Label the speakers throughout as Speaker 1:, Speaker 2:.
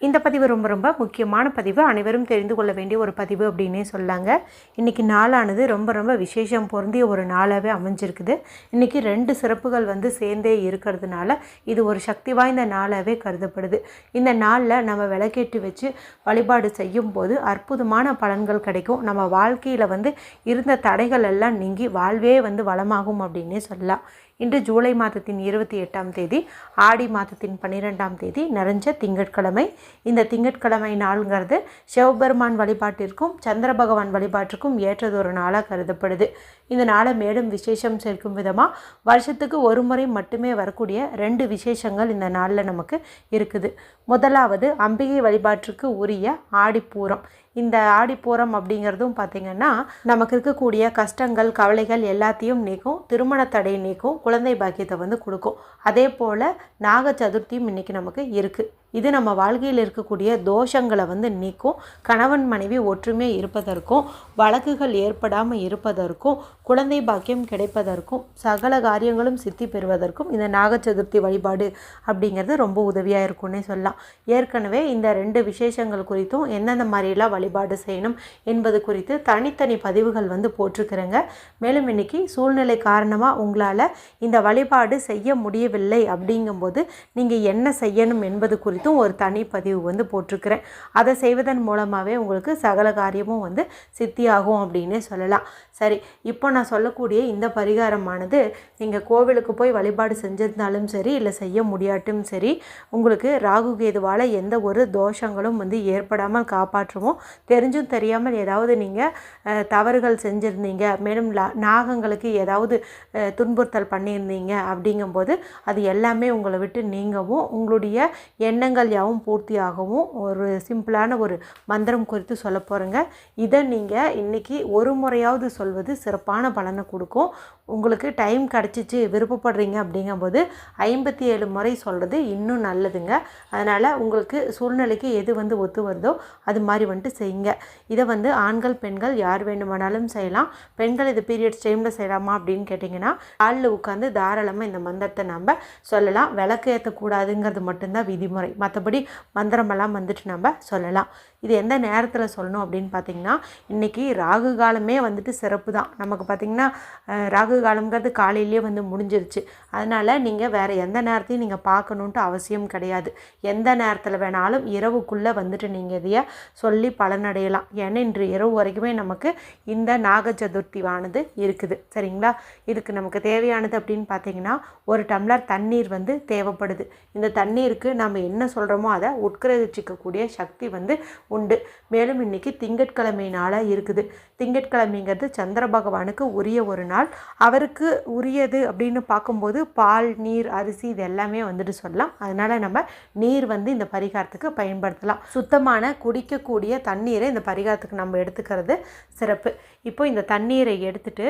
Speaker 1: இந்த பதிவு ரொம்ப ரொம்ப முக்கியமான பதிவு. அனைவரும் தெரிந்து கொள்ள வேண்டிய ஒரு பதிவு அப்படின்னே சொல்லாங்க. இன்றைக்கி நாளானது ரொம்ப ரொம்ப விசேஷம் பொருந்திய ஒரு நாளாகவே அமைஞ்சிருக்குது. இன்றைக்கி ரெண்டு சிறப்புகள் வந்து சேர்ந்தே இருக்கிறதுனால இது ஒரு சக்தி வாய்ந்த நாளாகவே கருதப்படுது. இந்த நாளில் நம்ம விளக்கேற்றி வச்சு வழிபாடு செய்யும் போது அற்புதமான பலன்கள் கிடைக்கும். நம்ம வாழ்க்கையில் வந்து இருந்த தடைகள் எல்லாம் நீங்கி வாழ்வே வந்து வளமாகும் அப்படின்னே சொல்லலாம். இன்று ஜூலை மாதத்தின் இருபத்தி எட்டாம் தேதி ஆடி மாதத்தின் பன்னிரெண்டாம் தேதி நிறைஞ்ச திங்கட்கிழமை. இந்த திங்கட்கிழமை நாளுங்கிறது சிவபெருமான் வழிபாட்டிற்கும் சந்திர பகவான் வழிபாட்டிற்கும் ஏற்றதொரு நாளாக கருதப்படுது. இந்த நாளை மேலும் விசேஷம் சேர்க்கும் விதமாக வருஷத்துக்கு ஒரு முறை மட்டுமே வரக்கூடிய ரெண்டு விசேஷங்கள் இந்த நாளில் நமக்கு இருக்குது. முதலாவது அம்பிகை வழிபாட்டிற்கு உரிய ஆடிப்பூரம். இந்த ஆடிப்பூரம் அப்படிங்கிறதும் பார்த்திங்கன்னா நமக்கு இருக்கக்கூடிய கஷ்டங்கள் கவலைகள் எல்லாத்தையும் நீக்கும் திருமண தடை நீக்கும் குழந்தை பாக்கியத்தை வந்து கொடுக்கும். அதே போல் நாக சதுர்த்தியும் இன்றைக்கி நமக்கு இருக்குது இது நம்ம வாழ்க்கையில் இருக்கக்கூடிய தோஷங்களை வந்து நீக்கும். கணவன் மனைவி ஒற்றுமை இருப்பதற்கும் வழக்குகள் ஏற்படாமல் இருப்பதற்கும் குழந்தை பாக்கியம் கிடைப்பதற்கும் சகல காரியங்களும் சித்தி பெறுவதற்கும் இந்த நாக சதுர்த்தி வழிபாடு அப்படிங்கிறது ரொம்ப உதவியாக இருக்கும்னே சொல்லலாம். ஏற்கனவே இந்த ரெண்டு விசேஷங்கள் குறித்தும் எந்தெந்த மாதிரிலாம் வழிபாடு செய்யணும் என்பது குறித்து தனித்தனி பதிவுகள் வந்து போட்டிருக்கிறேங்க. மேலும் இன்னைக்கு சூழ்நிலை காரணமாக உங்களால் இந்த வழிபாடு செய்ய முடியவில்லை அப்படிங்கும்போது நீங்கள் என்ன செய்யணும் என்பது குறித்தும் ஒரு தனி பதிவு வந்து போட்டிருக்கிறேன். அதை செய்வதன் மூலமாகவே உங்களுக்கு சகல காரியமும் வந்து சித்தியாகும் அப்படின்னே சொல்லலாம். சரி இப்போ நான் சொல்லக்கூடிய இந்த பரிகாரமானது நீங்கள் கோவிலுக்கு போய் வழிபாடு செஞ்சிருந்தாலும் சரி இல்லை செய்ய முடியாட்டும் சரி உங்களுக்கு ராகு கேதுவால் எந்த ஒரு தோஷங்களும் வந்து ஏற்படாமல் காப்பாற்றுவோம் தெரிஞ்சும் தெரியாமல் ஏதாவது நீங்கள் தவறுகள் செஞ்சுருந்தீங்க மேலும் நாகங்களுக்கு ஏதாவது துன்புறுத்தல் பண்ணியிருந்தீங்க அப்படிங்கும்போது அது எல்லாமே உங்களை விட்டு நீங்கவும் உங்களுடைய எண்ணங்கள் யாவும் பூர்த்தியாகவும் ஒரு சிம்பிளான ஒரு மந்திரம் குறித்து சொல்ல போகிறேங்க இதை நீங்கள் இன்றைக்கி ஒரு முறையாவது சொல்வது சிறப்பான பலனை கொடுக்கும். உங்களுக்கு டைம் கிடச்சிச்சு விருப்பப்படுறீங்க அப்படிங்கும்போது ஐம்பத்தி ஏழு முறை சொல்கிறது இன்னும் நல்லதுங்க. அதனால் உங்களுக்கு சூழ்நிலைக்கு எது வந்து ஒத்து வருதோ அது மாதிரி வந்துட்டு செய்யுங்க. இதை வந்து ஆண்கள் பெண்கள் யார் வேண்டுமானாலும் செய்யலாம். பெண்கள் இது பீரியட்ஸ் டைமில் செய்யலாமா அப்படின்னு கேட்டிங்கன்னா காலில் உட்காந்து தாராளமாக இந்த மந்திரத்தை நம்ம சொல்லலாம். விளக்கு ஏற்றக்கூடாதுங்கிறது மட்டும்தான் விதிமுறை. மற்றபடி மந்திரமெல்லாம் வந்துட்டு நம்ம சொல்லலாம். இது எந்த நேரத்தில் சொல்லணும் அப்படின்னு பார்த்தீங்கன்னா இன்றைக்கி ராகு காலமே வந்துட்டு சிறப்பு தான். நமக்கு பார்த்திங்கன்னா ராகு காலம்ங்கிறது காலையிலேயே வந்து முடிஞ்சிருச்சு. அதனால் நீங்கள் வேறு எந்த நேரத்தையும் நீங்கள் பார்க்கணுன்ட்டு அவசியம் கிடையாது. எந்த நேரத்தில் வேணாலும் இரவுக்குள்ளே வந்துட்டு நீங்கள் இதைய சொல்லி பலனடையலாம். ஏன்னா இன்று இரவு வரைக்குமே நமக்கு இந்த நாக சதுர்த்திவானது இருக்குது. சரிங்களா? இதுக்கு நமக்கு தேவையானது அப்படின்னு பார்த்தீங்கன்னா ஒரு டம்ளர் தண்ணீர் வந்து தேவைப்படுது. இந்த தண்ணீருக்கு நம்ம என்ன சொல்கிறோமோ அதை உட்கிரகிச்சிக்கக்கூடிய சக்தி வந்து உண்டு. மேலும் இன்னைக்கு திங்கட்கிழமை நாளாக இருக்குது. திங்கட்கிழமைங்கிறது சந்திர பகவானுக்கு உரிய ஒரு நாள். அவருக்கு உரியது அப்படின்னு பார்க்கும்போது பால் நீர் அரிசி இது எல்லாமே வந்துட்டு சொல்லலாம். அதனால் நம்ம நீர் வந்து இந்த பரிகாரத்துக்கு பயன்படுத்தலாம். சுத்தமான குடிக்கக்கூடிய தண்ணீரை இந்த பரிகாரத்துக்கு நம்ம எடுத்துக்கிறது சிறப்பு. இப்போ இந்த தண்ணீரை எடுத்துட்டு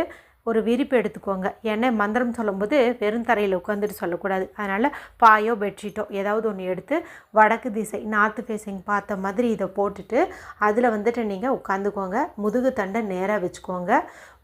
Speaker 1: ஒரு விரிப்பு எடுத்துக்கோங்க. ஏன்னா மந்திரம் சொல்லும்போது வெறும் தரையில் உட்காந்துட்டு சொல்லக்கூடாது. அதனால் பாயோ பெட்ஷீட்டோ ஏதாவது ஒன்று எடுத்து வடக்கு திசை நார்த்து ஃபேஸிங் பார்த்த மாதிரி இதை போட்டுட்டு அதில் வந்துட்டு நீங்கள் உட்காந்துக்கோங்க முதுகு தண்டை நேராக வச்சுக்கோங்க.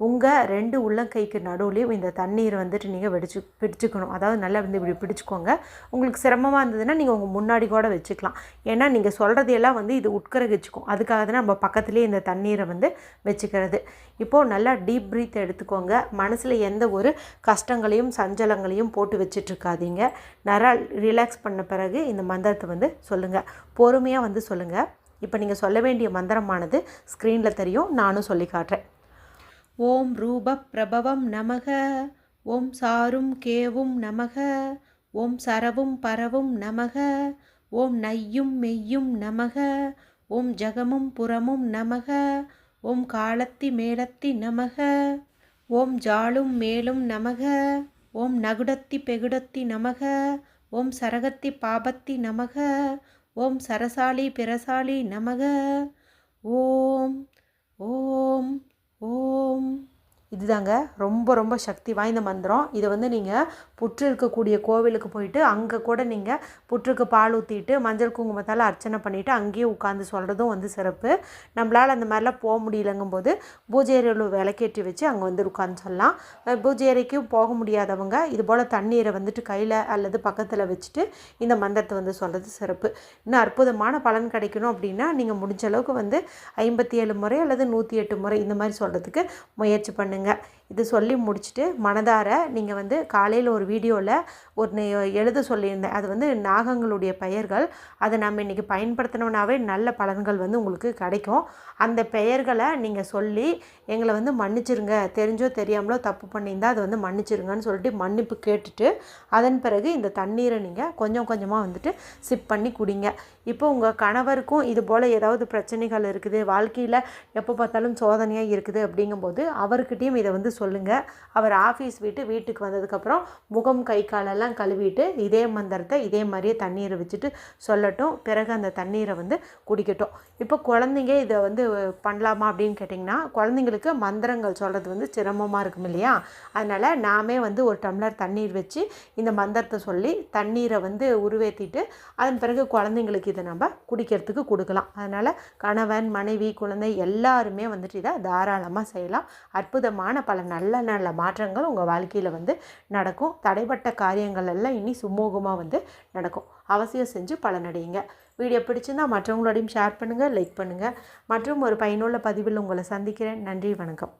Speaker 1: உங்கள் ரெண்டு உள்ளங்கைக்கு நடுவுலையும் இந்த தண்ணீர் வந்துட்டு நீங்கள் வெடிச்சு பிடிச்சிக்கணும். அதாவது நல்லா வந்து இப்படி பிடிச்சிக்கோங்க. உங்களுக்கு சிரமமாக இருந்ததுன்னா நீங்கள் உங்கள் முன்னாடி கூட வச்சுக்கலாம். ஏன்னா நீங்கள் சொல்கிறதையெல்லாம் வந்து இது உட்கரகிச்சுக்கும். அதுக்காக தான் நம்ம பக்கத்துலேயே இந்த தண்ணீரை வந்து வச்சுக்கிறது. இப்போது நல்லா டீப் ப்ரீத் எடுத்துக்கோங்க. மனசில் எந்த ஒரு கஷ்டங்களையும் சஞ்சலங்களையும் போட்டு வச்சிட்ருக்காதீங்க. நல்லா ரிலாக்ஸ் பண்ண பிறகு இந்த மந்திரத்தை வந்து சொல்லுங்கள் பொறுமையாக வந்து சொல்லுங்கள் இப்போ நீங்கள் சொல்ல வேண்டிய மந்திரமானது ஸ்க்ரீனில் தெரியும். நானும் சொல்லி காட்டுறேன். ஓம் ரூபப்பிரபவம் நமக. ஓம் சாரும் கேவும் நமக. ஓம் சரவும் பரவும் நமக. ஓம் நையும் மெய்யும் நமக. ஓம் ஜகமும் புறமும் நமக. ஓம் காலத்தி மேலத்தி நமக. ஓம் ஜாலும் மேலும் நமக. ஓம் நகுடத்தி பெகுடத்தி நமக. ஓம் சரகத்தி பாபத்தி நமக. ஓம் சரசாலி பிரசாலி நமக. ஓம் ஓம். ஓம் இதுதாங்க. ரொம்ப ரொம்ப சக்தி வாய்ந்த மந்திரம். இதை வந்து நீங்கள் புற்று இருக்கக்கூடிய கோவிலுக்கு போயிட்டு அங்கே கூட நீங்கள் புற்றுக்கு பால் ஊற்றிட்டு மஞ்சள் குங்குமத்தால் அர்ச்சனை பண்ணிவிட்டு அங்கேயே உட்காந்து சொல்கிறதும் வந்து சிறப்பு. நம்மளால் அந்த மாதிரிலாம் போக முடியலங்கும்போது பூஜை அறையில் விளக்கேற்றி வச்சு அங்கே வந்து உட்காந்து சொல்லலாம். பூஜை அறைக்கும் போக முடியாதவங்க இது போல் தண்ணீரை வந்துட்டு கையில் அல்லது பக்கத்தில் வச்சுட்டு இந்த மந்திரத்தை வந்து சொல்கிறது சிறப்பு. இன்னும் அற்புதமான பலன் கிடைக்கணும் அப்படின்னா நீங்கள் முடிஞ்ச அளவுக்கு வந்து ஐம்பத்தி ஏழு முறை அல்லது நூற்றி எட்டு முறை இந்த மாதிரி சொல்கிறதுக்கு முயற்சி பண்ணுங்கள் இது சொல்லி முடிச்சுட்டு மனதார நீங்கள் வந்து காலையில் ஒரு வீடியோவில் ஒரு எழுத சொல்லியிருந்தேன். அது வந்து நாகங்களுடைய பெயர்கள். அதை நம்ம இன்றைக்கி பயன்படுத்தினோம்னாவே நல்ல பலன்கள் வந்து உங்களுக்கு கிடைக்கும். அந்த பெயர்களை நீங்கள் சொல்லி எங்களை வந்து மன்னிச்சிருங்க. தெரிஞ்சோ தெரியாமலோ தப்பு பண்ணியிருந்தால் அதை வந்து மன்னிச்சிருங்கன்னு சொல்லிட்டு மன்னிப்பு கேட்டுட்டு அதன் பிறகு இந்த தண்ணீரை நீங்கள் கொஞ்சம் கொஞ்சமாக வந்துட்டு சிப் பண்ணி குடிங்க. இப்போ உங்கள் கணவருக்கும் இது போல் ஏதாவது பிரச்சனைகள் இருக்குது. வாழ்க்கையில் எப்போ பார்த்தாலும் சோதனையாக இருக்குது அப்படிங்கும்போது அவர்கிட்டையும் இதை வந்து சொல்லுங்கள் அவர் ஆஃபீஸ் விட்டு வீட்டுக்கு வந்ததுக்கப்புறம் முகம் கை காலெல்லாம் கழுவிட்டு இதே மந்திரத்தை இதே மாதிரியே தண்ணீரை வச்சுட்டு சொல்லட்டும். பிறகு அந்த தண்ணீரை வந்து குடிக்கட்டும். இப்போ குழந்தைங்க இதை வந்து பண்ணலாமா அப்படின்னு கேட்டிங்கன்னா குழந்தைங்களுக்கு மந்திரங்கள் சொல்கிறது வந்து சிரமமாக இருக்கும் இல்லையா? அதனால் நாமே வந்து ஒரு டம்ளர் தண்ணீர் வச்சு இந்த மந்திரத்தை சொல்லி தண்ணீரை வந்து உருவேற்றிட்டு அதன் பிறகு குழந்தைங்களுக்கு இதை நம்ம குடிக்கிறதுக்கு கொடுக்கலாம். அதனால் கணவன் மனைவி குழந்தை எல்லாருமே வந்துட்டு இதை தாராளமாக செய்யலாம். அற்புதமாக விதமான பல நல்ல நல்ல மாற்றங்கள் உங்கள் வாழ்க்கையில் வந்து நடக்கும். தடைப்பட்ட காரியங்கள் எல்லாம் இனி சுமூகமாக வந்து நடக்கும். அவசியம் செஞ்சு பலனடையுங்க வீடியோ பிடிச்சிருந்தால் மற்றவங்களோடையும் ஷேர் பண்ணுங்கள் லைக் பண்ணுங்கள் மற்றும் ஒரு பயனுள்ள பதிவில் உங்களை சந்திக்கிறேன். நன்றி வணக்கம்.